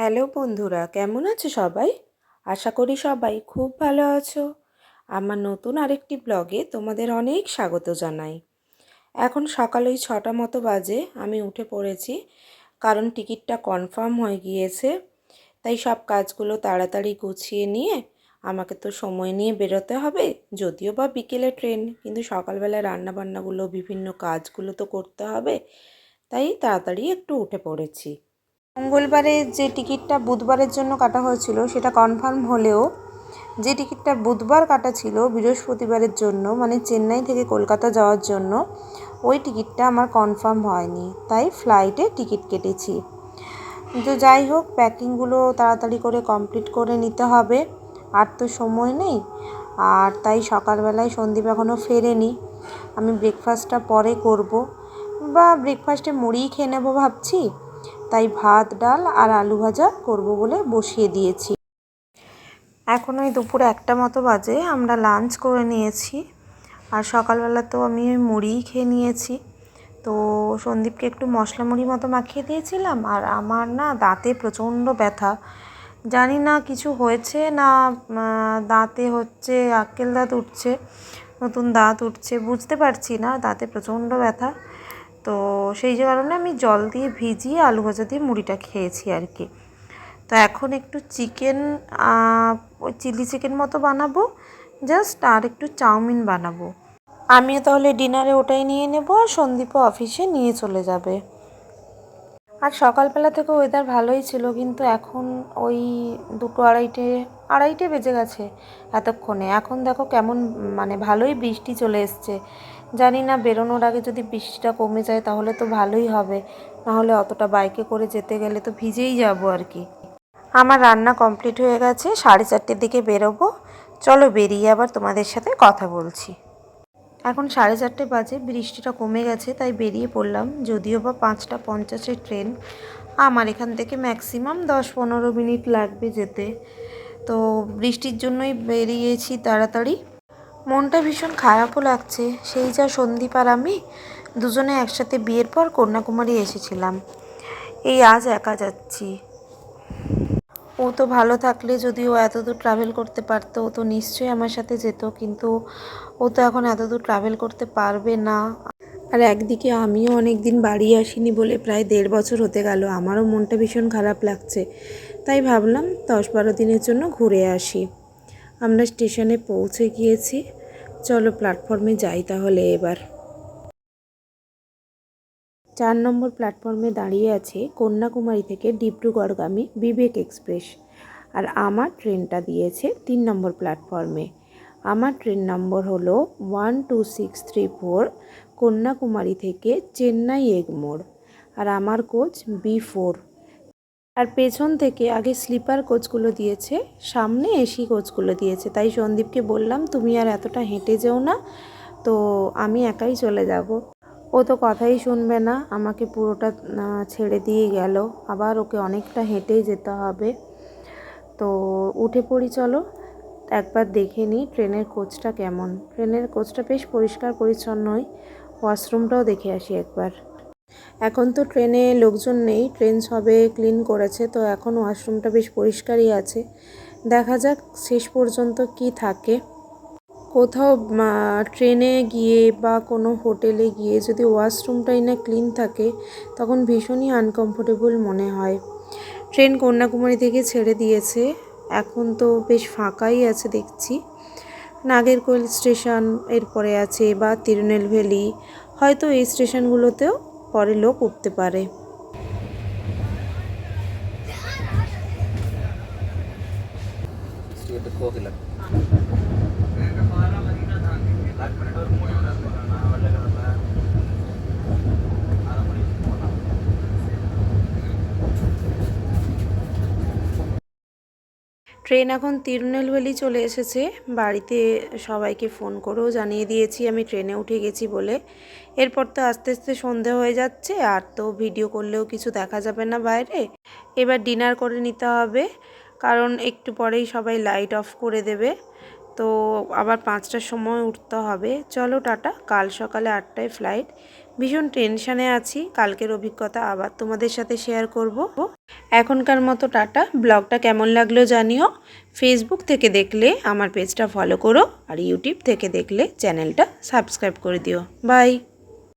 Hello বন্ধুরা, কেমন আছো সবাই? আশা করি সবাই খুব ভালো আছো। আমার নতুন আরেকটি ব্লগে তোমাদের অনেক স্বাগত জানাই। এখন সকাল ওই ছটা মতো বাজে, আমি উঠে পড়েছি, কারণ টিকিটটা কনফার্ম হয়ে গিয়েছে। তাই সব কাজগুলো তাড়াতাড়ি গুছিয়ে নিয়ে আমাকে তো সময় নিয়ে বেরোতে হবে, যদিও বা বিকেলে ট্রেন, কিন্তু সকালবেলা রান্নাবান্নাগুলো, বিভিন্ন কাজগুলো তো করতে হবে, তাই তাড়াতাড়ি একটু উঠে পড়েছি। মঙ্গলবারে যে টিকিটটা বুধবারের জন্য কাটা হয়েছিল, সেটা কনফার্ম হলেও যে টিকিটটা বুধবার কাটা ছিল বৃহস্পতিবারের জন্য মানে চেন্নাই থেকে কলকাতা যাওয়ার জন্য, ওই টিকিটটা আমার কনফার্ম হয়নি। তাই ফ্লাইটে টিকিট কেটেছি। তো যাই হোক প্যাকিংগুলো তাড়াতাড়ি করে কমপ্লিট করে নিতে হবে। আর তো সময় নেই। আর তাই সকালবেলায় সন্দীপ এখনও ফেরেনি। আমি ব্রেকফাস্টটা পরে করব। বা ব্রেকফাস্টে মুড়িই খেয়ে নেব ভাবছি। তাই ভাত, ডাল আর আলু ভাজা করব বলে বসিয়ে দিয়েছি। এখন ওই দুপুর একটা মতো বাজে, আমরা লাঞ্চ করে নিয়েছি। আর সকালবেলা তো আমি ওই মুড়িই খেয়ে নিয়েছি। তো সন্দীপকে একটু মশলা মুড়ি মতো মাখিয়ে দিয়েছিলাম আর আমার না দাঁতে প্রচণ্ড ব্যথা। জানি না কিছু হয়েছে না দাঁতে হচ্ছে, আক্কেল দাঁত উঠছে, নতুন দাঁত উঠছে, বুঝতে পারছি না, দাঁতে প্রচণ্ড ব্যথা। তো সেই যে কারণে আমি জল দিয়ে ভিজিয়ে আলু ভাজা দিয়ে মুড়িটা খেয়েছি আর কি। তো এখন একটু চিকেন ওই চিলি চিকেন মতো বানাবো, জাস্ট আর একটু চাউমিন বানাবো। আমিও তাহলে ডিনারে ওটাই নিয়ে নেব আর সন্দীপও অফিসে নিয়ে চলে যাবে। আর সকালবেলা থেকে ওয়েদার ভালোই ছিল, কিন্তু এখন ওই দুটো আড়াইটে আড়াইটে বেজে গেছে এতক্ষণে। এখন দেখো কেমন মানে ভালোই বৃষ্টি চলে এসছে। জানি না, বেরোনোর আগে যদি বৃষ্টিটা কমে যায় তাহলে তো ভালোই হবে। নাহলে অতটা বাইকে করে যেতে গেলে তো ভিজেই যাব আর কি। আমার রান্না কমপ্লিট হয়ে গেছে, সাড়ে চারটের দিকে বেরোবো। চলো বেরিয়ে আবার তোমাদের সাথে কথা বলছি। এখন সাড়ে চারটে বাজে, বৃষ্টিটা কমে গেছে, তাই বেরিয়ে পড়লাম। যদিও বা পাঁচটা পঞ্চাশের ট্রেন, আমার এখান থেকে ম্যাক্সিমাম দশ পনেরো মিনিট লাগবে যেতে। তো বৃষ্টির জন্যই বেরিয়েছি তাড়াতাড়ি। মনটা ভীষণ খারাপও লাগছে। সেই যা সন্দীপ আর আমি দুজনে একসাথে বিয়ের পর কন্যাকুমারী এসেছিলাম। এই আজ একা যাচ্ছি। ও তো ভালো থাকলে যদি ও এত দূর ট্রাভেল করতে পারতো, ও তো নিশ্চয়ই আমার সাথে যেত, কিন্তু ও তো এখন এত দূর ট্রাভেল করতে পারবে না। আর একদিকে আমিও অনেক দিন বাড়ি আসিনি বলে প্রায় দেড় বছর হতে গেল, আমারও মনটা ভীষণ খারাপ লাগছে। তাই ভাবলাম দশ বারো দিনের জন্য ঘুরে আসি। আমরা স্টেশনে পৌঁছে গিয়েছি। চলো প্ল্যাটফর্মে যাই তাহলে এবার। চার নম্বর প্ল্যাটফর্মে দাঁড়িয়ে আছে কন্যাকুমারী থেকে ডিব্রুগড়গামী বিবেক এক্সপ্রেস। আর আমার ট্রেনটা দিয়েছে তিন নম্বর প্ল্যাটফর্মে আমার ট্রেন নম্বর হলো one two six three four Kanyakumari থেকে চেন্নাই এগমোড়। আর আমার কোচ বি ফোর। আর পেছন থেকে আগে স্লিপার কোচগুলো দিয়েছে, সামনে এসি কোচগুলো দিয়েছে। তাই সন্দীপকে বললাম, তুমি আর এতটা হেঁটে যেও না, তো আমি একাই চলে যাব। ও তো কথাই শুনবে না, আমাকে পুরোটা ছেড়ে দিয়ে গেল। আবার ওকে অনেকটা হেঁটেই যেতে হবে। তো উঠে পড়ি, চলো। একবার দেখে নিই ট্রেনের কোচটা কেমন। ট্রেনের কোচটা বেশ পরিষ্কার পরিচ্ছন্নই ওয়াশরুমটাও দেখে আসি একবার। এখন তো ট্রেনে লোকজন নেই, ট্রেন সবে ক্লিন করেছে, তো এখন ওয়াশরুমটা বেশ পরিষ্কারই আছে। দেখা যাক শেষ পর্যন্ত কি থাকে। কোথাও ট্রেনে গিয়ে বা কোনো হোটেলে গিয়ে যদি ওয়াশরুমটাই না ক্লিন থাকে, তখন ভীষণই আনকমফোর্টেবল মনে হয়। ট্রেন কন্যাকুমারী থেকে ছেড়ে দিয়েছে, এখন তো বেশ ফাঁকাই আছে দেখছি। নাগেরকোল স্টেশন এরপরে আছে বা তিরুনেলভেলি, হয়তো এই স্টেশনগুলোতেও পরে লোক উঠতে পারে। ট্রেন এখন তিরুনেলভেলি চলে এসেছে। বাড়িতে সবাইকে ফোন করেও জানিয়ে দিয়েছি, আমি ট্রেনে উঠে গেছি বলে। এরপর তো আস্তে আস্তে সন্ধে হয়ে যাচ্ছে, আর তো ভিডিও করলেও কিছু দেখা যাবে না বাইরে। এবার ডিনার করে নিতে হবে, কারণ একটু পরেই সবাই লাইট অফ করে দেবে। তো আবার পাঁচটার সময় উঠতে হবে। চলো টাটা, কাল সকালে আটটায় ফ্লাইট ভীষণ টেনশানে আছি, কালকের অভিজ্ঞতা আবার তোমাদের সাথে শেয়ার করব। এখনকার মতো টাটা, ব্লগটা কেমন লাগল জানিও। ফেসবুক থেকে দেখলে, আমার পেজটা ফলো করো আর ইউটিউব থেকে দেখলে চ্যানেলটা সাবস্ক্রাইব করে দিও। বাই